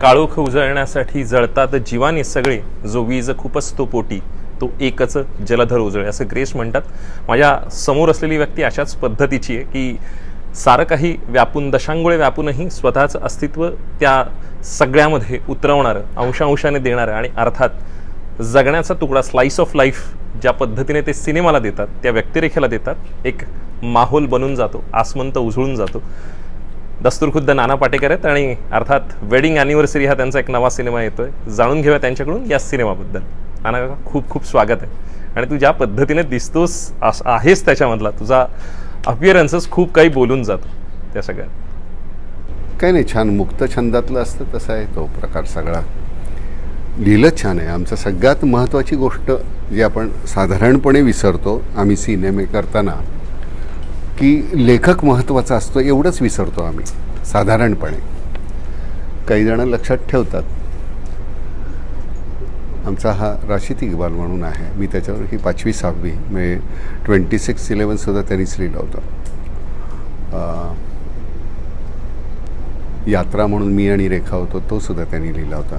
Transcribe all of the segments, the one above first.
काळोख उजळण्यासाठी जळतात जीवाने सगळे. जो वीज खूपच तो पोटी तो एकच जलधर उजळे असं ग्रेस म्हणतात. माझ्यासमोर असलेली व्यक्ती अशाच पद्धतीची आहे की सारं काही व्यापून दशांगुळे व्यापूनही स्वतःचं अस्तित्व त्या सगळ्यामध्ये उतरवणारं अंशांशाने देणारं आणि अर्थात जगण्याचा तुकडा स्लाईस ऑफ लाईफ ज्या पद्धतीने ते सिनेमाला देतात त्या व्यक्तिरेखेला देतात एक माहोल बनून जातो आसमंत उजळून जातो. दस्तूर खुद्द नाना पाटेकर आहेत आणि अर्थात वेडिंग अॅनिव्हर्सरी हा त्यांचा एक नवा सिनेमा येतो आहे जाणून घेऊया त्यांच्याकडून या सिनेमाबद्दल. नाना काका खूप खूप स्वागत आहे. आणि तू ज्या पद्धतीने दिसतोस आस- आहेस त्याच्यामधला तुझा अपिअरन्सच खूप काही बोलून जातो त्या सगळ्यात. काही नाही छान मुक्त छंदातलं असतं तसा आहे तो प्रकार सगळा. लिहिलं छान आहे. आमचं सगळ्यात महत्त्वाची गोष्ट जी आपण साधारणपणे विसरतो आम्ही सिनेमे करताना की लेखक महत्त्वाचा असतो एवढंच विसरतो आम्ही साधारणपणे. काही जण लक्षात ठेवतात. आमचा हा राशीत इक्बाल म्हणून आहे. मी त्याच्यावर ही पाचवी सहावी म्हणजे ट्वेंटी सिक्स इलेवनसुद्धा त्यांनीच लिहिलं होतं. यात्रा म्हणून मी आणि रेखा होतो तो सुद्धा त्यांनी लिहिला होता.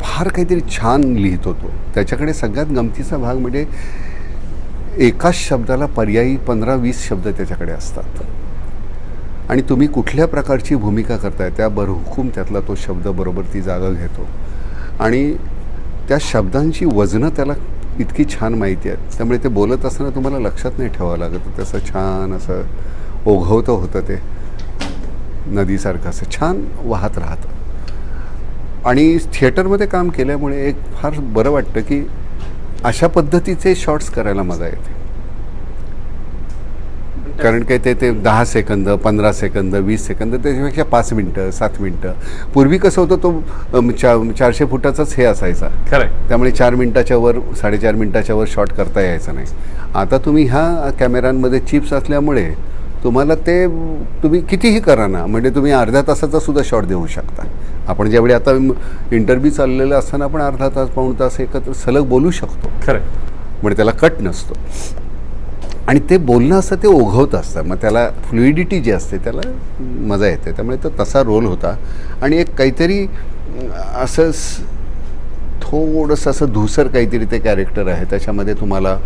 फार काहीतरी छान लिहित होतो त्याच्याकडे सगळ्यात गमतीचा भाग म्हणजे एकाच शब्दाला पर्यायी पंधरा वीस शब्द त्याच्याकडे असतात. आणि तुम्ही कुठल्या प्रकारची भूमिका करताय त्या बरहुकूम त्यातला तो शब्द बरोबर ती जागा घेतो. आणि त्या शब्दांची वजनं त्याला इतकी छान माहिती आहेत. त्यामुळे ते बोलत असताना तुम्हाला लक्षात नाही ठेवावं लागत. तसं छान असं ओघवतं होतं ते. नदीसारखं असं छान वाहत राहतं. आणि थिएटरमध्ये काम केल्यामुळे एक फार बरं वाटतं की अशा पद्धतीचे शॉट्स करायला मजा येते. कारण काय ते ते दहा सेकंद पंधरा सेकंद वीस सेकंद त्याच्यापेक्षा पाच मिनटं सात मिनटं. पूर्वी कसं होतं तो चा चारशे फुटाचाच हे असायचा. खरंय. त्यामुळे चार मिनटाच्या वर साडेचार मिनटाच्या वर शॉट करता यायचं नाही. आता तुम्ही ह्या कॅमेऱ्यांमध्ये चिप्स असल्यामुळे तुम्हाला ते तुम्ही कितीही करा ना म्हणजे तुम्ही अर्ध्या तासाचा सुद्धा शॉट देऊ शकता. आपण ज्यावेळी आता इंटरव्ह्यू चाललेलं असताना आपण अर्धा तास पाऊण तास एकत्र सलग बोलू शकतो. खरंय. म्हणजे त्याला कट नसतो. आणि ते बोलणं असं ते ओघवत असतं. मग त्याला फ्लुइडिटी जी असते त्याला मजा येते. त्यामुळे तो तसा रोल होता. आणि एक काहीतरी असं थोडंसं असं धुसर काहीतरी ते कॅरेक्टर आहे. त्याच्यामध्ये तुम्हाला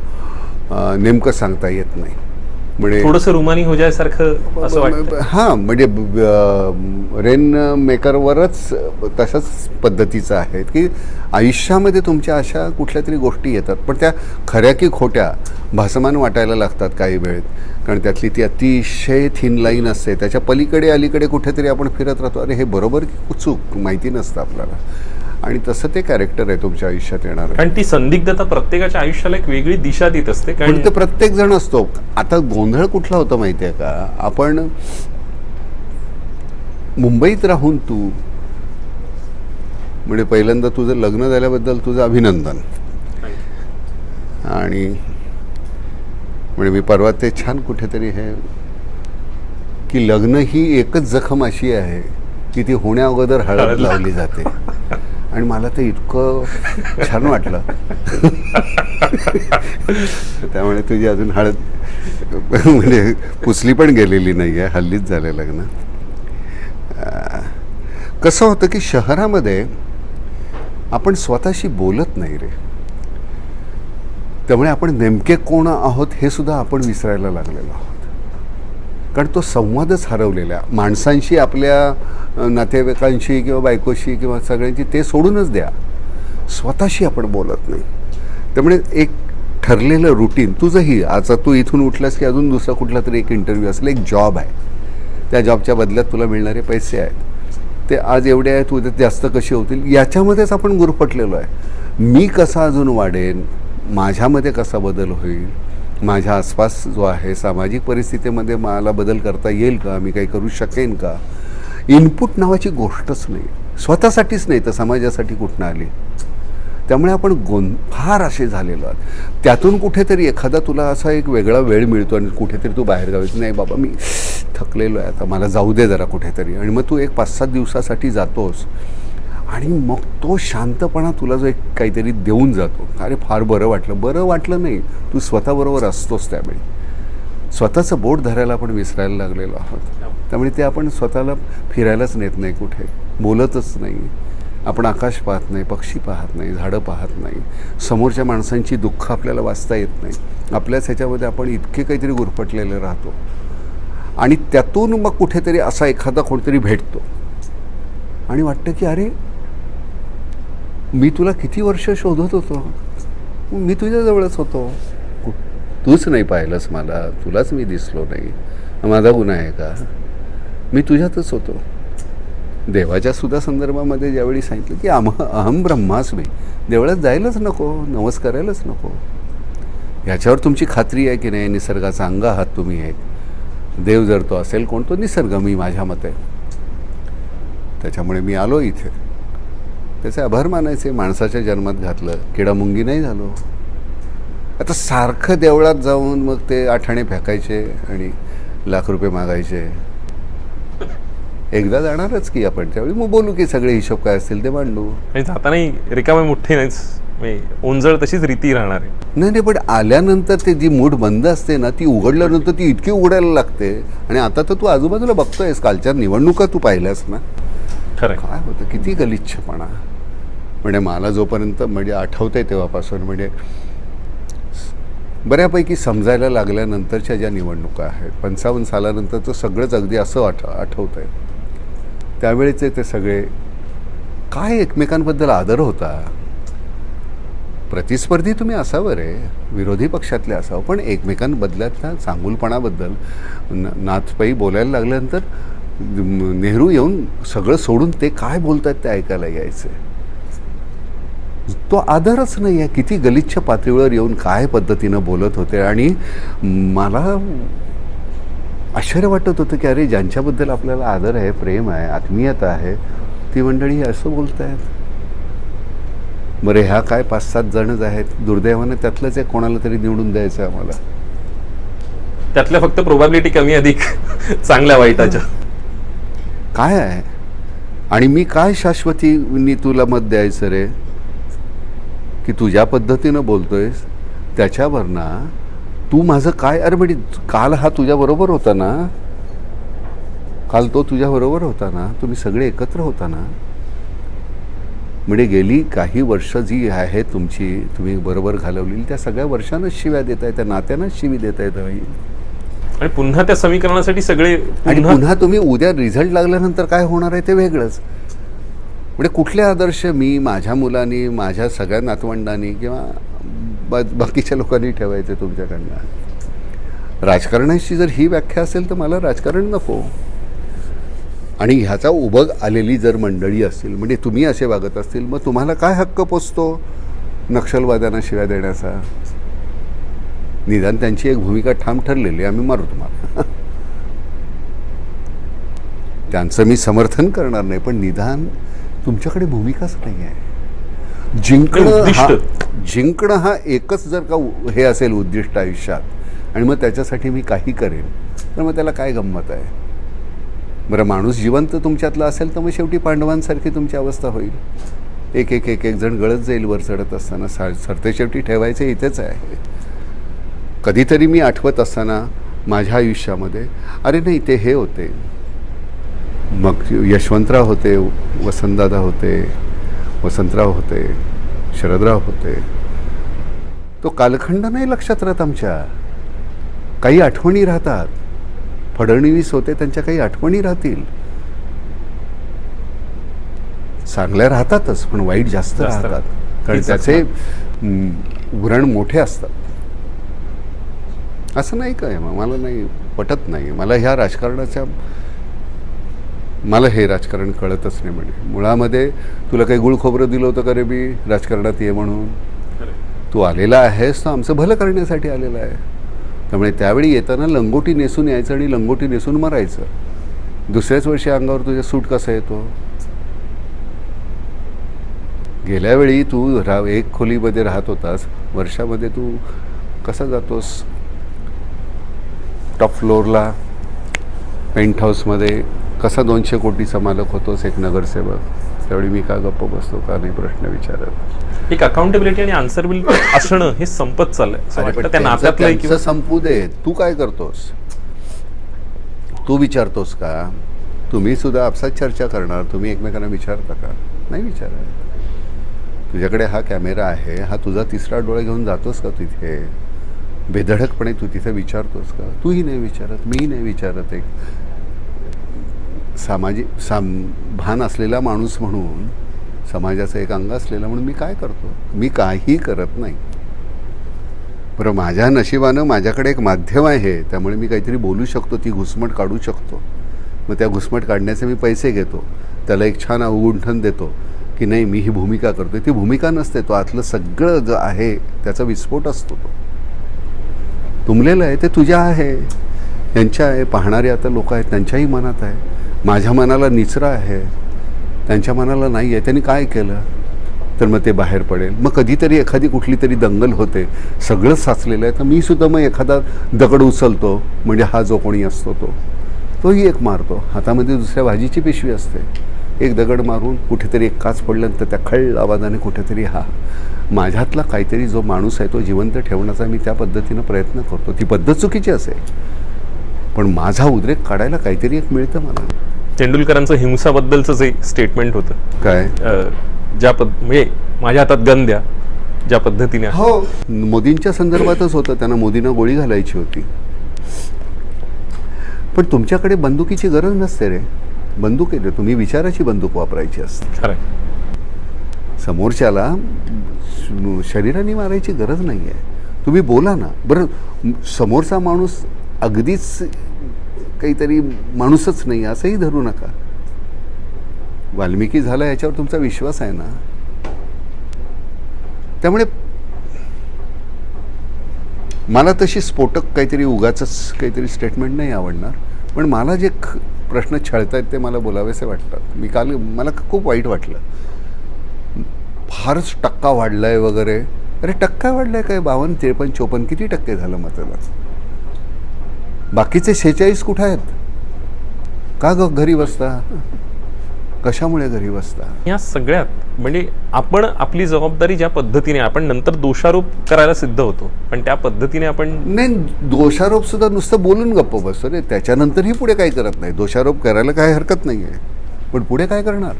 नेमकं सांगता येत नाही. म्हणजे थोडस रुमानी हो जायसारखं असं वाटतं हां म्हणजे रेन मेकरवरच तशाच पद्धतीचं आहे की आयुष्यामध्ये तुमच्या अशा कुठल्या तरी गोष्टी येतात पण त्या खऱ्या की खोट्या भासमान वाटायला लागतात काही वेळेत. कारण त्यातली ती अतिशय थिन लाईन असते. त्याच्या पलीकडे अलीकडे कुठेतरी आपण फिरत राहतो. अरे हे बरोबर की चूक माहिती नसतं आपल्याला. आणि तसं ते कॅरेक्टर आहे तुमच्या आयुष्यात येणार. कारण ती संदिग्धता प्रत्येकाच्या आयुष्याला एक वेगळी दिशा देत असते कारण ते प्रत्येक जण असतो. आता गोंधळ कुठला होता माहिती आहे का? आपण मुंबईत राहून तू म्हणजे पहिल्यांदा तुझं लग्न झाल्याबद्दल तुझं अभिनंदन. आणि म्हणजे मी परवा ते छान कुठेतरी हे की लग्न ही एकच जखम अशी आहे की ती होण्या अगोदर हळद लावली जाते. आणि मला ते इतकं छान वाटलं. त्यामुळे तुझी अजून हळद म्हणजे पुसली पण गेलेली नाही आहे हल्लीच झालं लग्न. कसं होतं की शहरामध्ये आपण स्वतःशी बोलत नाही रे. त्यामुळे आपण नेमके कोण आहोत हे सुद्धा आपण विसरायला लागलेलो आहोत. कारण तो संवादच हरवलेला आहे. माणसांशी आपल्या नातेवाईकांशी किंवा बायकोशी किंवा सगळ्यांची ते सोडूनच द्या. स्वतःशी आपण बोलत नाही. त्यामुळे एक ठरलेलं रुटीन तुझंही आता तू इथून उठलास की अजून दुसरा कुठला तरी एक इंटरव्ह्यू असेल एक जॉब आहे. त्या जॉबच्या बदल्यात तुला मिळणारे पैसे आहेत. ते आज एवढे आहेत उद्या जास्त कसे होतील याच्यामध्येच आपण गुरफटलेलो आहे. मी कसा अजून वाढेन? माझ्यामध्ये कसा बदल होईल? माझ्या आसपास जो आहे सामाजिक परिस्थितीमध्ये मला बदल करता येईल का? मी काही करू शकेन का? इनपुट नावाची गोष्टच नाही. स्वतःसाठीच नाही तर समाजासाठी कुठनं आली? त्यामुळे आपण गों फार असे झालेलो आहोत. त्यातून कुठेतरी एखादा तुला असा एक वेगळा वेळ मिळतो आणि कुठेतरी तू बाहेर गावीस नाही बाबा मी थकलेलो आहे आता मला जाऊ दे जरा कुठेतरी. आणि मग तू एक पाच सात दिवसासाठी जातोस. आणि मग तो शांतपणा तुला जो एक काहीतरी देऊन जातो. अरे फार बरं वाटलं. बरं वाटलं नाही. तू स्वतःबरोबर असतोस त्यावेळी. स्वतःचं बोट धरायला आपण विसरायला लागलेलो आहोत. त्यामुळे ते आपण स्वतःला फिरायलाच नेत नाही कुठे. बोलतच नाही. आपण आकाश पाहत नाही पक्षी पाहत नाही झाडं पाहत नाही. समोरच्या माणसांची दुःख आपल्याला वाचता येत नाही. आपल्याच ह्याच्यामध्ये आपण इतके काहीतरी गुरफटलेले राहतो. आणि त्यातून मग कुठेतरी असा एखादा कोणतरी भेटतो. आणि वाटतं की अरे मी तुला किती वर्ष शोधत होतो? मी तुझ्याजवळच होतो. तूच नाही पाहिलंस मला. तुलाच मी दिसलो नाही. माझा गुन्हा आहे का? मी तुझ्यातच होतो. देवाच्या सुद्धा संदर्भामध्ये ज्यावेळी सांगितलं की आम अहम ब्रह्मास्मी देवळात जायलाच नको नमस्कारायलाच नको. ह्याच्यावर तुमची खात्री आहे की नाही? निसर्गाचा अंग आहात तुम्ही एक. देव जर तो असेल कोण तो? निसर्ग मी माझ्या मते. त्याच्यामुळे मी आलो इथे. त्याचे आभार मानायचे माणसाच्या जन्मात घातलं किडामुंगी नाही झालो. आता सारखं देवळात जाऊन मग ते आठाणे फेकायचे आणि लाख रुपये मागायचे. एकदा जाणारच की आपण त्यावेळी मग बोलू की सगळे हिशोब काय असतील ते मांडू. जातानाही रिकामे मोठे नाहीच ओंजळ तशीच रीती राहणार आहे. नाही नाही पण आल्यानंतर ते जी मूठ बंद असते ना ती उघडल्यानंतर ती इतकी उघडायला लागते. आणि आता तर तू आजूबाजूला बघतोयस कालच्या निवडणुका तू पाहिल्यास ना. खरं. काय होतं किती गलिच्छपणा. म्हणजे मला जोपर्यंत म्हणजे आठवतंय तेव्हापासून म्हणजे बऱ्यापैकी समजायला लागल्यानंतरच्या ज्या निवडणुका आहेत पंचावन्न सालानंतरचं सगळंच अगदी असं आठ आठवतं आहे त्यावेळेचे ते सगळे काय एकमेकांबद्दल आदर होता? प्रतिस्पर्धी तुम्ही असावं रे विरोधी पक्षातले असावं पण एकमेकांबद्दलातल्या चांगुलपणाबद्दल नाथपाई बोलायला लागल्यानंतर नेहरू येऊन सगळं सोडून ते काय बोलतात ते ऐकायला यायचे? तो आदरच नाही आहे किती गलिच्छ पातळीवर येऊन काय पद्धतीनं बोलत होते. आणि मला आश्चर्य वाटत होतं की अरे ज्यांच्याबद्दल आपल्याला आदर आहे प्रेम आहे आत्मीयता आहे ती मंडळी असं बोलत आहेत बरं ह्या काय पाच सात जणच आहेत? दुर्दैवानं त्यातलंच एक कोणाला तरी निवडून द्यायचं आहे आम्हाला. त्यातल्या फक्त प्रोबॅबिलिटी कमी अधिक. चांगल्या वाईटाच्या. काय आहे? आणि मी काय शाश्वतीनी तुला मत द्यायचं रे? की तुझ्या पद्धतीनं बोलतोयस त्याच्यावर ना तू माझं काय अरे म्हणजे काल हा तुझ्याबरोबर होता ना? काल तो तुझ्याबरोबर होता ना? तुम्ही सगळे एकत्र होता ना? म्हणजे गेली काही वर्ष जी आहे तुमची तुम्ही बरोबर घालवलेली त्या सगळ्या वर्षांनाच शिव्या देत आहे त्या नात्यानंच शिवी देत आहेत आणि पुन्हा त्या समीकरणासाठी सगळे आणि पुन्हा तुम्ही उद्या रिझल्ट लागल्यानंतर काय होणार आहे ते वेगळंच. म्हणजे कुठले आदर्श मी माझ्या मुलांनी माझ्या सगळ्या नातवंडांनी किंवा बा बाकीच्या लोकांनी ठेवायचे तुमच्याकडनं? राजकारणाची जर ही व्याख्या असेल तर मला राजकारण नको. आणि ह्याचा उभग आलेली जर मंडळी असतील म्हणजे तुम्ही असे वागत असतील मग तुम्हाला काय हक्क पोचतो नक्षलवाद्यांना शिव्या देण्याचा? निदान त्यांची एक भूमिका ठाम ठरलेली आहे, आम्ही मारू तुम्हाला. त्यांचं मी समर्थन करणार नाही पण निदान तुमच्याकडे भूमिकाच नाही आहे जिंकणं. जिंकणं हा एकच जर का हे असेल उद्दिष्ट आयुष्यात आणि मग त्याच्यासाठी मी काही करेन तर मग त्याला काय गंमत आहे? बरं माणूस जिवंत तुमच्यातला असेल तर मग शेवटी पांडवांसारखी तुमची अवस्था होईल. एक एक एक एक जण गळत जाईल वर चढत असताना सा सरते शेवटी ठेवायचे इथेच आहे. कधीतरी मी आठवत असताना माझ्या आयुष्यामध्ये अरे नाही ते हे होते. मग यशवंतराव होते वसंतदादा होते वसंतराव होते शरदराव होते. तो कालखंड नाही लक्षात राहत आमच्या. काही आठवणी राहतात. फडणवीस होते त्यांच्या काही आठवणी राहतील. चांगल्या राहतातच पण वाईट जास्त राहतात. कारण त्याचे उरण मोठे असतात. असं नाही काय मग मला नाही पटत नाही. मला ह्या राजकारणाच्या मला हे राजकारण कळतच नाही म्हणजे मुळामध्ये तुला काही गुळ खोबरं दिलं होतं का रे मी? राजकारणात ये म्हणून. तू आलेला आहेस तर आमचं भलं करण्यासाठी आलेला आहे. त्यामुळे त्यावेळी येताना लंगोटी नेसून यायचं आणि लंगोटी नेसून मरायचं. दुसऱ्याच वर्षी अंगावर तुझ्या सूट कसा येतो? गेल्या वेळी तू रा एक खोलीमध्ये राहत होतास. वर्षामध्ये तू कसा जातोस? टॉप फ्लोअरला पेंट हाऊसमध्ये कसा दोनशे कोटीचा मालक होतोस एक नगरसेवक त्यावेळी मी का गप्प बसतो का नाही प्रश्न विचारत. एक अकाउंटेबिलिटी आणि आन्सरबिलिटी असणं हे संपत चाललंय. संपू दे. तू काय करतोस? तू विचारतोस का? तुम्ही सुद्धा आपसात चर्चा करणार. तुम्ही एकमेकांना विचारता का? नाही विचारत. तुझ्याकडे हा कॅमेरा आहे. हा तुझा तिसरा डोळा घेऊन जातोस का तिथे? बेधडकपणे तू तिथे विचारतोस का? तूही नाही विचारत. मीही नाही विचारत एक. सामाजिक साम भान असलेला माणूस म्हणून समाजाचं एक अंग असलेला म्हणून मी काय करतो? मी काही करत नाही. बरं माझ्या नशिबानं माझ्याकडे एक माध्यम आहे त्यामुळे मी काहीतरी बोलू शकतो ती घुसमट काढू शकतो. मग त्या घुसमट काढण्याचे मी पैसे घेतो. त्याला एक छान अवगुंठन देतो की नाही मी ही भूमिका करतो ती भूमिका नसते तो आतलं सगळं जे आहे त्याचा विस्फोट असतो तो. तुंबलेलं आहे ते तुझ्या आहे. त्यांच्या आहे पाहणारे आता लोक आहेत त्यांच्याही मनात आहे. माझ्या मनाला निचरा आहे. त्यांच्या मनाला नाही आहे त्यांनी काय केलं? तर मग ते बाहेर पडेल. मग कधीतरी एखादी कुठली तरी दंगल होते. सगळं साचलेलं आहे. तर मी सुद्धा मग एखादा दगड उचलतो. म्हणजे हा जो कोणी असतो तो. तोही एक मारतो. हातामध्ये दुसऱ्या भाजीची पिशवी असते. एक दगड मारून कुठेतरी एक काच पडल्यानंतर त्या खळ आवाजाने कुठेतरी हा माझ्यातला काहीतरी जो माणूस आहे तो जिवंत ठेवण्याचा मी त्या पद्धतीनं प्रयत्न करतो. ती पद्धत चुकीची असेल. पण माझा उद्रेक काढायला काहीतरी एक मिळतं मला. तेंडुलकरांचं हिंसाबद्दलचं जे स्टेटमेंट होतं काय? ज्या पद म्हणजे माझ्या हातात गन द्या ज्या पद्धतीने हो. मोदींच्या संदर्भातच होतं. त्यांना मोदींना गोळी घालायची होती. पण तुमच्याकडे बंदुकीची गरज नसते रे. बंदूक आहे रे. तुम्ही विचाराची बंदूक वापरायची असते. खरं समोरच्याला शरीराने मारायची गरज नाही आहे तुम्ही बोला ना. बरं समोरचा माणूस अगदीच काहीतरी माणूसच नाही असंही धरू नका. वाल्मिकी झाला याच्यावर तुमचा विश्वास आहे ना? त्यामुळे मला तशी स्फोटक काहीतरी उगाच काहीतरी स्टेटमेंट नाही आवडणार. पण मला जे प्रश्न छळतायत ते मला बोलावेसे वाटतात. मी काल मला खूप वाईट वाटलं. फारच टक्का वाढलाय वगैरे. अरे टक्का वाढलाय काय? बावन्न त्रेपन्न चोपन्न किती टक्के झालं मतदान बाकीचे शेहेचाळीस कुठं आहेत? का ग घरी बसता? कशामुळे घरी बसता? या सगळ्यात म्हणजे आपण आपली जबाबदारी ज्या पद्धतीने आपण नंतर दोषारोप करायला सिद्ध होतो पण त्या पद्धतीने आपण नाही दोषारोप सुद्धा नुसतं बोलून गप्प बसतो रे. त्याच्यानंतरही पुढे काही करत नाही. दोषारोप करायला काही हरकत नाही आहे पण पुढे काय करणार?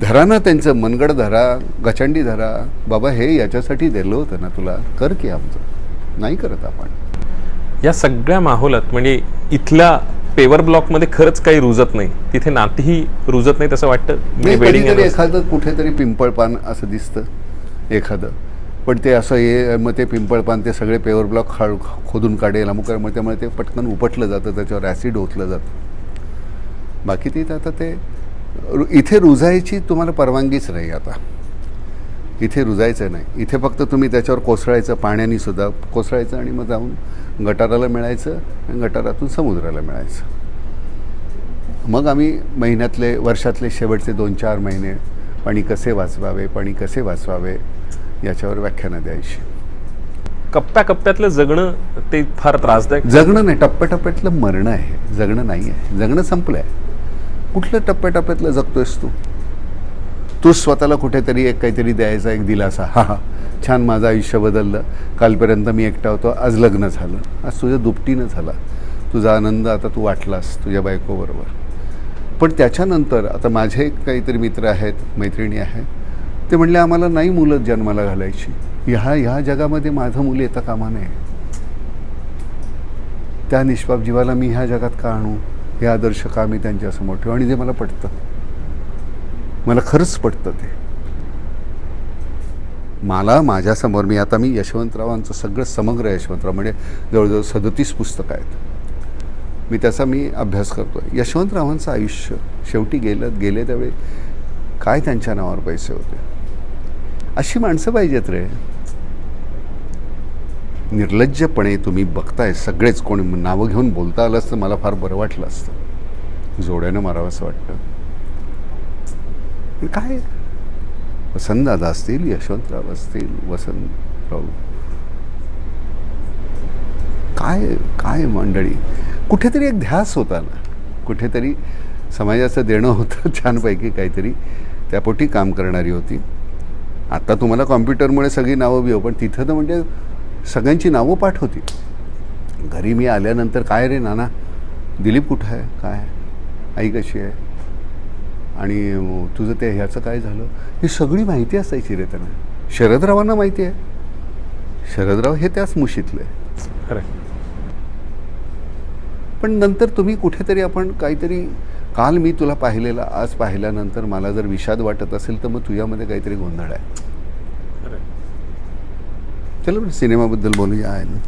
धरा ना त्यांचं मनगड धरा गचंडी धरा. बाबा हे याच्यासाठी दिलं होतं ना तुला? कर की आमचं. नाही करत आपण. या सगळ्या माहोलात म्हणजे इथल्या पेवर ब्लॉकमध्ये खरंच काही रुजत नाही. तिथे नातीही रुजत नाही तसं वाटतं. वेडिंग कधीतरी एखादं कुठेतरी पिंपळ पान असं दिसतं एखादं. पण ते असं हे मग ते पिंपळ पान ते सगळे पेवर ब्लॉक खा खोदून काढेल अमुक मग त्यामुळे ते पटकन उपटलं जातं त्याच्यावर ॲसिड ओतलं जातं. बाकी ते आता ते इथे रुजायची तुम्हाला परवानगीच नाही आता. इथे रुजायचं नाही. इथे फक्त तुम्ही त्याच्यावर कोसळायचं पाण्याने सुद्धा कोसळायचं आणि मग जाऊन गटाराला मिळायचं आणि गटारातून समुद्राला मिळायचं. मग आम्ही महिन्यातले वर्षातले शेवटचे दोन चार महिने पाणी कसे वाचवावे पाणी कसे वाचवावे याच्यावर व्याख्यानं द्यायची. कप्प्या कप्प्यातलं जगणं ते फार त्रासदायक. जगणं नाही टप्प्याटप्प्यातलं मरणं आहे. जगणं नाही आहे. जगणं संपलं आहे कुठलं टप्प्याटप्प्यातलं जगतोयस तू? तू स्वतःला कुठेतरी एक काहीतरी द्यायचा एक दिलासा. हा हा. छान माझं आयुष्य बदललं. कालपर्यंत मी एकटा होतो. आज लग्न झालं. आज तुझ्या दुपटीनं झाला. तुझा आनंद आता तू वाटलास तुझ्या बायकोबरोबर. पण त्याच्यानंतर आता माझे काहीतरी मित्र आहेत मैत्रिणी आहेत. ते म्हणले आम्हाला नाही मुलं जन्माला घालायची. ह्या ह्या जगामध्ये माझं मुलं येता कामा नये. त्या निष्पाप जीवाला मी ह्या जगात का आणू? हे आदर्श का मी त्यांच्यासमोर ठेवू? आणि ते मला पटतं. मला खरंच पटतं ते. मला माझ्यासमोर मी आता मी यशवंतरावांचं सगळं समग्र यशवंतराव म्हणजे जवळजवळ सदतीस पुस्तकं आहेत. मी त्याचा मी अभ्यास करतो यशवंतरावांचं आयुष्य शेवटी गेलं गेले त्यावेळी काय त्यांच्या नावावर पैसे होते? अशी माणसं पाहिजेत रे. निर्लज्जपणे तुम्ही बघताय सगळेच. कोणी नावं घेऊन बोलता आलं असतं मला फार बरं वाटलं असतं. जोड्यानं मारावं असं वाटतं. काय? वसंतदादा असतील यशवंतराव असतील वसंतराव. काय काय मंडळी? कुठेतरी एक ध्यास होता ना. कुठेतरी समाजाचं देणं होतं छानपैकी काहीतरी. त्यापोटी काम करणारी होती. आता तुम्हाला कॉम्प्युटरमुळे सगळी नावं बिव हो, पण तिथं तर म्हणजे सगळ्यांची नावं पाठ होती. घरी मी आल्यानंतर काय रे नाना? दिलीप कुठं आहे? काय आई कशी आहे? आणि तुझं ते ह्याचं काय झालं? ही सगळी माहिती असायची रे त्यांना. शरदरावांना माहिती आहे. शरदराव हे त्याच मुशीतले. खरं. पण नंतर तुम्ही कुठेतरी आपण काहीतरी काल मी तुला पाहिलेलं आज पाहिल्यानंतर मला जर विषाद वाटत असेल तर मग तुझ्यामध्ये काहीतरी गोंधळ आहे. खरं. चला सिनेमाबद्दल बोलूया आहे ना?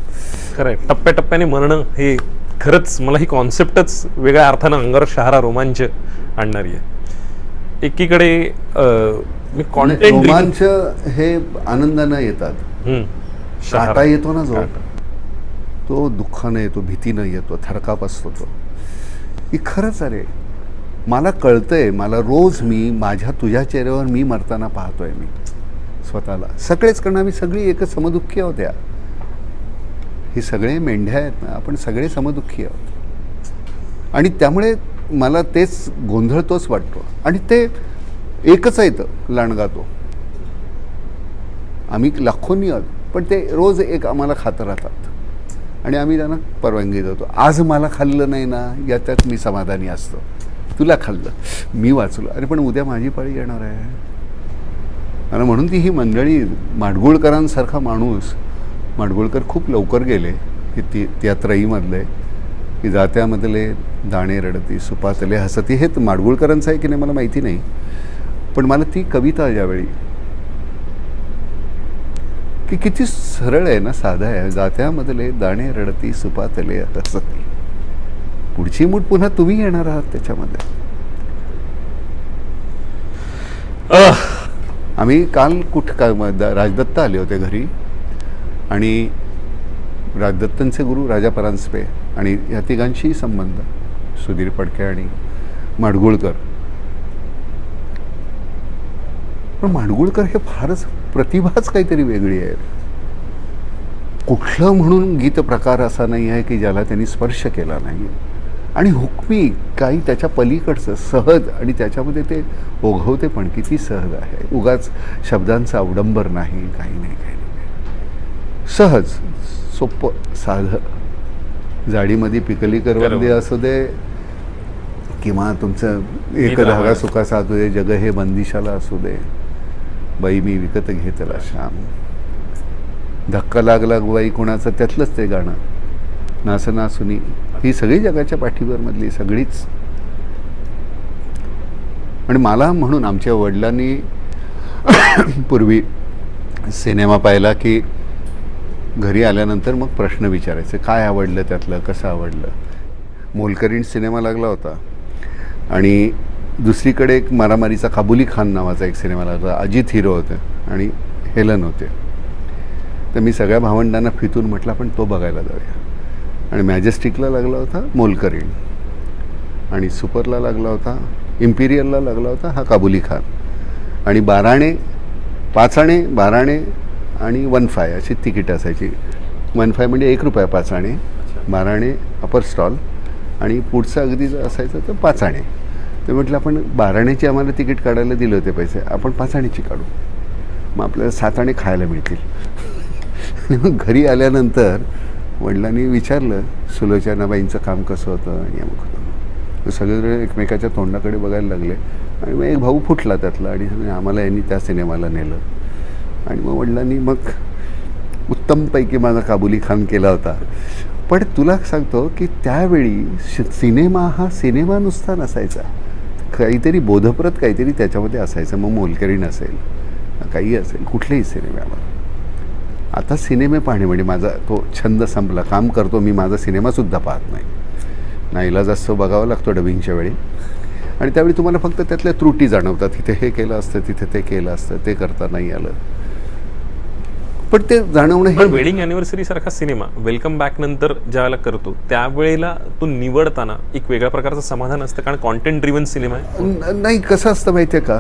खरंय टप्प्याटप्प्याने मरणं हे खरंच मला ही कॉन्सेप्टच वेगळ्या अर्थानं अंगावर शहारा रोमांच आणणारी आहे. एकीकडे मी कॉन्टेंट रोमांच हे आनंदानं येतात. काटा येतो ना जो. तो दुःखानं येतो भीतीनं येतो थरकाप असतो तो ही खरंच अरे मला कळतंय मला रोज मी माझ्या तुझ्या चेहऱ्यावर मी मरताना पाहतोय मी स्वतःला. सगळेच कारण आम्ही सगळी एकच समदुःखी आहोत या. हे सगळे मेंढ्या आहेत ना आपण सगळे समदुःखी आहोत. आणि त्यामुळे मला तेच गोंधळतोच वाटतो. आणि ते एकच आहे तर लांडगा तो आम्ही लाखोंनी आहोत पण ते रोज एक आम्हाला खात राहतात. आणि आम्ही त्यांना परवानगी देतो. आज मला खाल्लं नाही ना याच्यात मी समाधानी असतो. तुला खाल्लं मी वाचलो. अरे पण उद्या माझी पाळी येणार आहे. आणि म्हणून ती ही मंडळी माडगुळकरांसारखा माणूस माडगुळकर खूप लवकर गेले की ती त्या त्रयीमधले की जात्यामधले दाणे रडती सुपातले हसती हे माडगुळकरांचं आहे की नाही मला माहिती नाही. पण मला ती कविता ज्यावेळी की किती सरळ आहे ना साधा आहे. जात्यामधले दाणे रडती सुपातले हसती पुढची मूठ पुन्हा तुम्ही येणार आहात त्याच्यामध्ये. आम्ही काल कुठ का द- राजदत्त आले होते घरी. आणि राजदत्तांचे गुरु राजा परांजपे आणि या तिघांशी संबंध. सुधीर फडके आणि माडगुळकर. पण माडगुळकर हे फारच प्रतिभाच काहीतरी वेगळी आहे कुठलं म्हणून गीत प्रकार असा नाही आहे की ज्याला त्यांनी स्पर्श केला नाही. आणि हुकमी काही त्याच्या पलीकडचं सहज आणि त्याच्यामध्ये ते ओघवते पण किती सहज आहे. उगाच शब्दांचा अवडंबर नाही काही नाही काही नाही. सहज सोपं साधं. जाडीमध्ये पिकली करवंदी. असू दे किंवा तुमचं एक धागा. सुखाचा असू दे जग हे बंदिशाला असू दे. बाई मी विकत घेतला श्याम. धक्का लागला बाई कुणाचं त्यातलंच ते गाणं. नास नासुनी. ही सगळी जगाच्या पाठीवर मधली सगळीच. आणि मला म्हणून आमच्या वडिलांनी पूर्वी सिनेमा पाहिला की घरी आल्यानंतर मग प्रश्न विचारायचे काय आवडलं त्यातलं? कसं आवडलं? मोलकरीण सिनेमा लागला होता. आणि दुसरीकडे एक मारामारीचा काबुली खान नावाचा एक सिनेमा लागला अजित हिरो होते आणि हेलन होते. तर मी सगळ्या भावंडांना फितून म्हटलं पण तो बघायला जाऊया. आणि मॅजेस्टिकला लागला होता मोलकरीण. आणि सुपरला लागला होता इम्पिरियलला लागला होता हा काबुली खान. आणि बाराणे पाचाणे बाराणे आणि वन फाय अशी तिकीट असायची. वन फाय म्हणजे एक रुपया पाचाणे बाराणे अपर स्टॉल आणि पुढचं अगदी जर असायचं तर पाचाणे तर म्हटलं आपण बाराण्याची आम्हाला तिकीट काढायला दिले होते पैसे आपण पाचाणीची काढू. मग आपल्याला सात आणे खायला मिळतील. आणि मग घरी आल्यानंतर वडिलांनी विचारलं सुलोचनाबाईंचं काम कसं होतं? आणि अमुक होतं मग सगळेजण एकमेकाच्या तोंडाकडे बघायला लागले. आणि मग एक भाऊ फुटला त्यातला आणि आम्हाला यांनी त्या सिनेमाला नेलं. आणि मग वडिलांनी मग उत्तमपैकी माझा काबुली खान केला होता. पण तुला सांगतो की त्यावेळी श- सिनेमा हा सिनेमा नुसता नसायचा. काहीतरी बोधप्रत काहीतरी त्याच्यामध्ये असायचं मग मोलकरीण असेल काही असेल कुठल्याही सिनेम्यावर आता सिनेमे पाहणे म्हणजे माझा तो छंद संपला काम करतो मी माझा सिनेमासुद्धा पाहत नाही. नाईला जास्त बघावं लागतो डबिंगच्या वेळी. आणि त्यावेळी तुम्हाला फक्त त्यातल्या त्रुटी जाणवतात तिथे हे केलं असतं तिथे ते केलं असतं ते करता नाही आलं. पण ते जाणवणं पण हे वेडिंग अॅनिव्हर्सरी सारखा सिनेमा वेलकम बॅक नंतर ज्यावेळेला करतो त्यावेळेला तो निवडताना एक वेगळ्या प्रकारचं समाधान असतं कारण कॉन्टेंट ड्रिव्हन सिनेमा आहे. नाही कसं असतं माहिती आहे का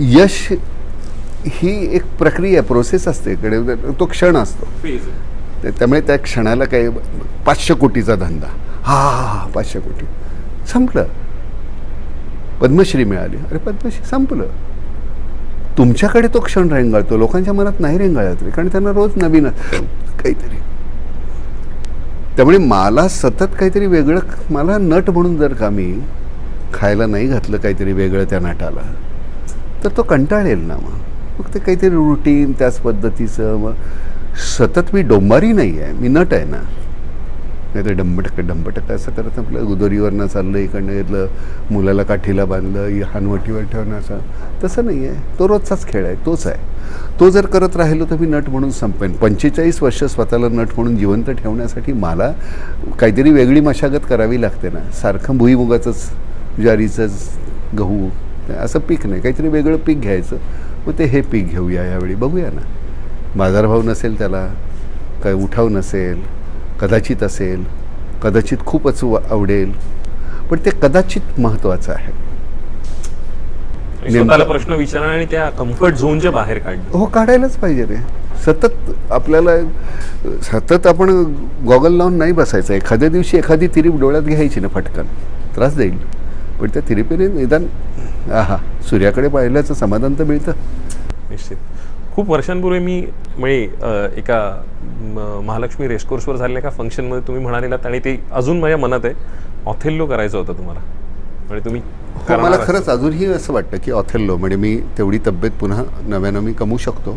यश ही एक प्रक्रिया प्रोसेस असते इकडे. तो क्षण असतो. त्यामुळे त्या क्षणाला काही पाचशे कोटीचा धंदा. हा हा हा पाचशे कोटी. संपलं. पद्मश्री मिळाली. अरे पद्मश्री संपलं. तुमच्याकडे तो क्षण रेंगाळतो. लोकांच्या मनात नाही रेंगाळत कारण त्यांना रोज नवीन काहीतरी. त्यामुळे मला सतत काहीतरी वेगळं मला नट म्हणून जर का मी खायला नाही घातलं काहीतरी वेगळं त्या नटाला तर तो कंटाळेल ना मग. मग ते काहीतरी रुटीन त्याच पद्धतीचं मग सतत मी डोंबारी नाही आहे मी नट आहे ना. नाही तर डंबटक. डंबटक असं करत आपलं गुदोरीवरनं चाललं इकडनं घेतलं मुलाला काठीला बांधलं हानवटीवर ठेवणं असं. तसं नाही आहे. तो रोजचाच खेळ आहे. तोच आहे. तो जर करत राहिलो तर मी नट म्हणून संपेन. पंचेचाळीस वर्ष स्वतःला नट म्हणून जिवंत ठेवण्यासाठी मला काहीतरी वेगळी मशागत करावी लागते ना. सारखं भुईमुगाचंच ज्वारीचंच गहू असं पीक नाही. काहीतरी वेगळं पीक घ्यायचं. मग ते हे पीक घेऊया यावेळी. बघूया ना. बाजारभाव नसेल त्याला काय उठाव नसेल कदाचित असेल कदाचित खूपच आवडेल पण ते कदाचित महत्त्वाचं आहे. प्रश्न विचारणं आणि त्या कम्फर्ट झोनच्या बाहेर काढणं. हो काढायलाच पाहिजे रे. सतत आपल्याला सतत आपण गॉगल लावून नाही बसायचं. एखाद्या दिवशी एखादी तिरीप डोळ्यात घ्यायची ना फटकन. त्रास देईल. पण त्या तिरीपीने निदान आहा सूर्याकडे पाहिल्याचं समाधान तर मिळतं. निश्चित. खूप वर्षांपूर्वी मी म्हणजे एका महालक्ष्मी रेसकोर्सवर झालेल्या एका फंक्शनमध्ये तुम्ही म्हणालेलात आणि ते अजून माझ्या मनात आहे ऑथेल्लो करायचं होतं तुम्हाला. म्हणजे तुम्ही हो मला. खरंच अजूनही असं वाटतं की ऑथेल्लो म्हणजे मी तेवढी तब्येत पुन्हा नव्यानं मी कमवू शकतो.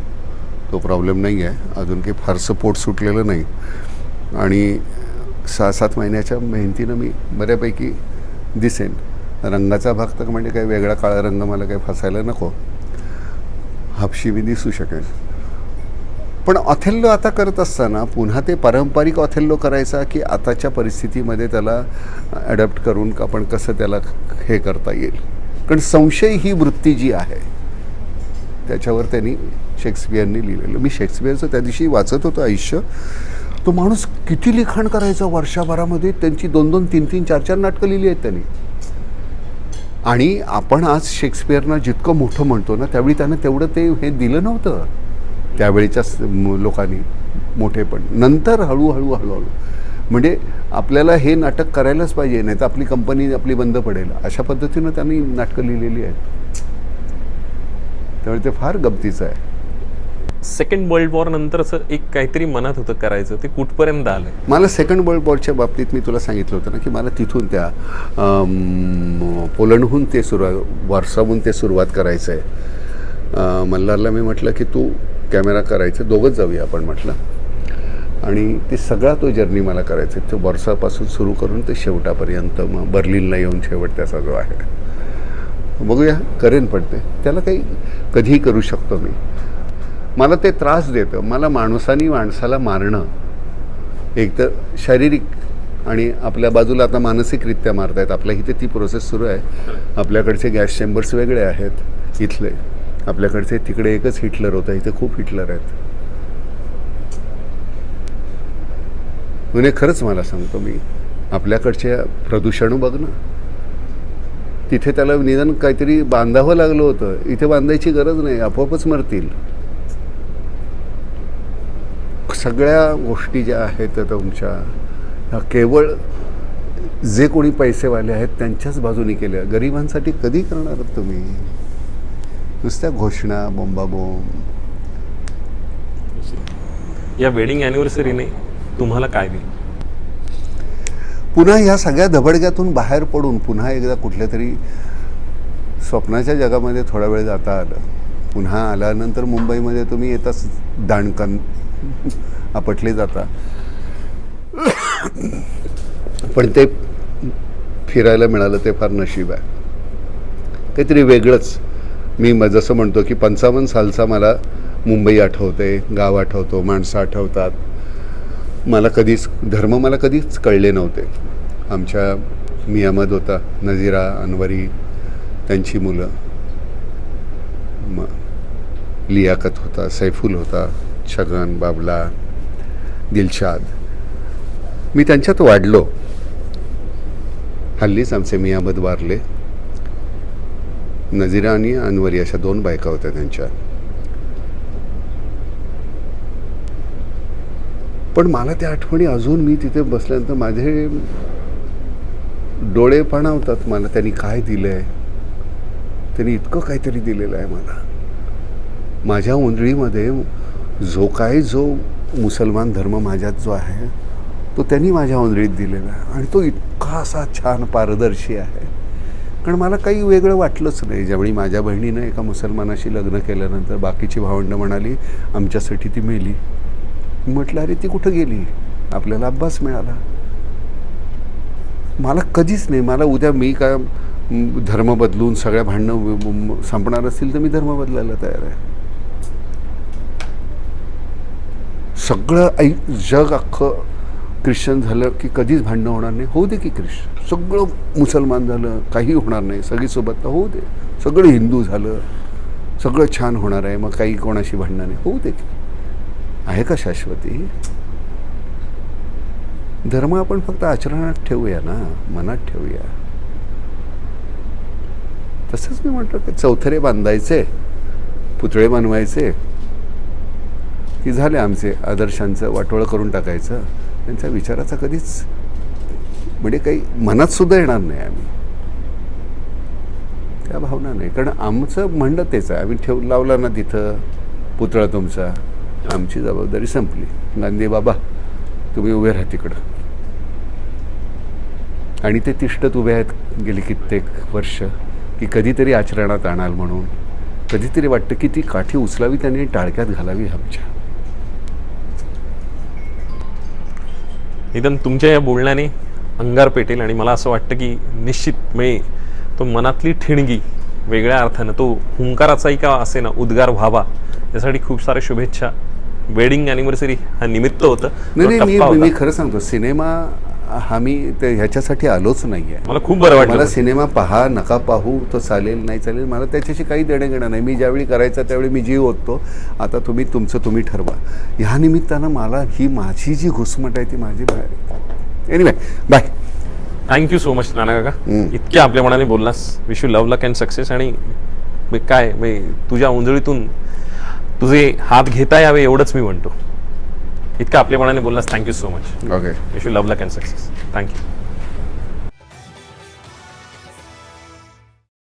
तो प्रॉब्लेम नाही आहे अजून काही फारसं पोट सुटलेलं नाही. आणि सहा सात महिन्याच्या मेहनतीनं मी बऱ्यापैकी दिसेन. रंगाचा भाग तर म्हणजे काही वेगळा काळा रंग मला काही फसायला नको. हापशिबी दिसू शकेल. पण ऑथेल्लो आता करत असताना पुन्हा ते पारंपरिक ऑथेल्लो करायचा की आताच्या परिस्थितीमध्ये त्याला ॲडॅप्ट करून आपण कसं त्याला हे करता येईल. कारण संशय ही वृत्ती जी आहे त्याच्यावर त्यांनी शेक्सपियरनी लिहिलेलं. मी शेक्सपियरचं त्या दिवशी वाचत होतो आयुष्य. तो माणूस किती लिखाण करायचा वर्षभरामध्ये? त्यांची दोन दोन तीन तीन चार चार नाटकं लिहिली आहेत त्यांनी. आणि आपण आज शेक्सपियरना जितकं मोठं म्हणतो ना त्यावेळी त्यानं तेवढं ते हे दिलं नव्हतं. त्यावेळीच्या लोकांनी मोठे लोकांनी मोठेपण नंतर हळूहळू हळूहळू. म्हणजे आपल्याला हे नाटक करायलाच पाहिजे नाही तर आपली कंपनी आपली बंद पडेल. अशा पद्धतीनं त्यांनी नाटकं लिहिलेली आहेत. त्यामुळे ते फार गमतीचं आहे. सेकंड वर्ल्ड वॉर नंतरच एक काहीतरी मनात होतं करायचं ते कुठपर्यंत आलं मला सेकंड वर्ल्ड वॉरच्या बाबतीत मी तुला सांगितलं होतं ना की मला तिथून त्या पोलंडहून ते सुरुवात वारसाहून ते सुरुवात करायचं आहे मल्हारला मी म्हटलं की तू कॅमेरा करायचं दोघंच जाऊया आपण म्हटलं. आणि ते सगळा तो जर्नी मला करायचा आहे तो वर्षापासून सुरू करून ते शेवटापर्यंत मग बर्लिनला येऊन शेवट त्याचा जो आहे. बघूया करेन पण ते. त्याला काही कधीही करू शकतो मी. मला ते त्रास देतं. मला माणसानी माणसाला मारणं. एक तर शारीरिक आणि आपल्या बाजूला आता मानसिकरित्या मारतायत. आपल्या इथे ती प्रोसेस सुरू आहे. आपल्याकडचे गॅस चेंबर्स वेगळे आहेत. इथले. आपल्याकडचे तिकडे एकच हिटलर होतं. इथे खूप हिटलर आहेत. म्हणजे खरंच मला सांगतो मी आपल्याकडचे प्रदूषण बघ ना तिथे त्याला निदान काहीतरी बांधावं लागलं होतं. इथे बांधायची गरज नाही. आपोआपच मरतील. सगळ्या गोष्टी ज्या आहेत तुमच्या ह्या केवळ जे कोणी पैसेवाले आहेत त्यांच्याच बाजूनी केल्या. गरिबांसाठी कधी करणार तुम्ही? नुसत्या घोषणा बोंबाबोंब. या वेडिंग अॅनिव्हर्सरीने तुम्हाला काय दिलं? पुन्हा ह्या सगळ्या धबडग्यातून बाहेर पडून पुन्हा एकदा कुठल्या तरी स्वप्नाच्या जगामध्ये थोडा वेळ जाता आलं. पुन्हा आल्यानंतर मुंबईमध्ये तुम्ही येताच दाणकन आपटले जाता. पण ते फिरायला मिळालं ते फार नशीब आहे. काहीतरी वेगळंच. मी म- जसं म्हणतो की पंचावन्न सालचा मला मुंबई आठवते गाव आठवतो माणसं आठवतात. मला कधीच धर्म मला कधीच कळले नव्हते. आमच्या मियामद होता नजीरा अनवरी त्यांची मुलं. मग लियाकत होता सैफुल होता छगन बाबला दिलशाद. मी त्यांच्यात वाढलो. हल्लीच आमचे मियामद वारले. नजीरा आणि अनवरी अशा दोन बायका होत्या त्यांच्या. पण मला त्या आठवणी अजून मी तिथे बसल्यानंतर माझे डोळे पाणावतात. मला त्यांनी काय दिलं आहे त्यांनी इतकं काहीतरी दिलेलं आहे मला. माझ्या उंदळीमध्ये जो काय जो मुसलमान धर्म माझ्यात जो आहे तो त्यांनी माझ्या उंदळीत दिलेला आहे. आणि तो इतका असा छान पारदर्शी आहे. कारण मला काही वेगळं वाटलंच नाही. ज्यावेळी माझ्या बहिणीनं एका मुसलमानाशी लग्न केल्यानंतर बाकीची भावंडं म्हणाली आमच्यासाठी ती मेली. म्हटलं अरे ती कुठं गेली? आपल्याला अब्बास मिळाला. मला कधीच नाही. मला उद्या मी काय धर्म बदलून सगळ्या भांडणं संपणार असतील तर मी धर्म बदलायला तयार आहे. सगळं ऐक जग अख्खं ख्रिश्चन झालं की कधीच भांडणं होणार नाही. होऊ दे की ख्रिश्चन. सगळं मुसलमान झालं काही होणार नाही. सगळी सोबत होऊ दे. सगळं हिंदू झालं सगळं छान होणार आहे. मग काही कोणाशी भांडणं नाही. होऊ दे की. आहे का शाश्वती? धर्म आपण फक्त आचरणात ठेवूया ना? मनात ठेवूया. तसंच मी म्हटलं की चौथरे बांधायचे पुतळे बनवायचे. की झाले आमचे आदर्शांचं वाटोळं करून टाकायचं? त्यांच्या विचाराचा कधीच म्हणजे काही मनात सुद्धा येणार नाही आम्ही. त्या भावना नाही. कारण आमचं म्हणणं तेच आहे. आम्ही ठेव लावला ना तिथं पुतळा तुमचा. आमची जबाबदारी संपली. गांधी बाबा तुम्ही उभे राहा तिकडं. आणि ते तिष्ठत उभे आहेत गेली कित्येक वर्ष की कधीतरी आचरणात आणाल म्हणून. कधीतरी वाटतं की ती काठी उचलावी त्यांनी टाळक्यात घालावी आमच्या. निदान तुमच्या या बोलण्याने अंगार पेटेल आणि मला असं वाटतं की निश्चित म्हणजे तो मनातली ठिणगी वेगळ्या अर्थानं तो हुंकाराचाही का असे ना उद्गार व्हावा यासाठी खूप साऱ्या शुभेच्छा वेडिंग अॅनिव्हर्सरी हा निमित्त होता. मी खरं सांगतो सिनेमा हा मी ते ह्याच्यासाठी आलोच नाही आहे मला खूप बरं वाटलं मला सिनेमा पहा नका पाहू तो चालेल नाही चालेल. मला त्याच्याशी काही देणं घेणं नाही. मी ज्यावेळी करायचा त्यावेळी मी जीव ओततो. आता तुम्ही तुमचं तुम्ही ठरवा. ह्या निमित्तानं मला ही माझी जी घुसमट आहे ती माझी बाहेर anyway bye thank you so much नाना काका. इतक्या आपल्या मनाने बोललास. Wish you love luck and success आणि मी काय मी तुझ्या उंजळीतून तुझे हात घेता यावे एवढंच मी म्हणतो. इतकं आपल्या मनाने बोललास thank you so much okay wish you love luck and success thank you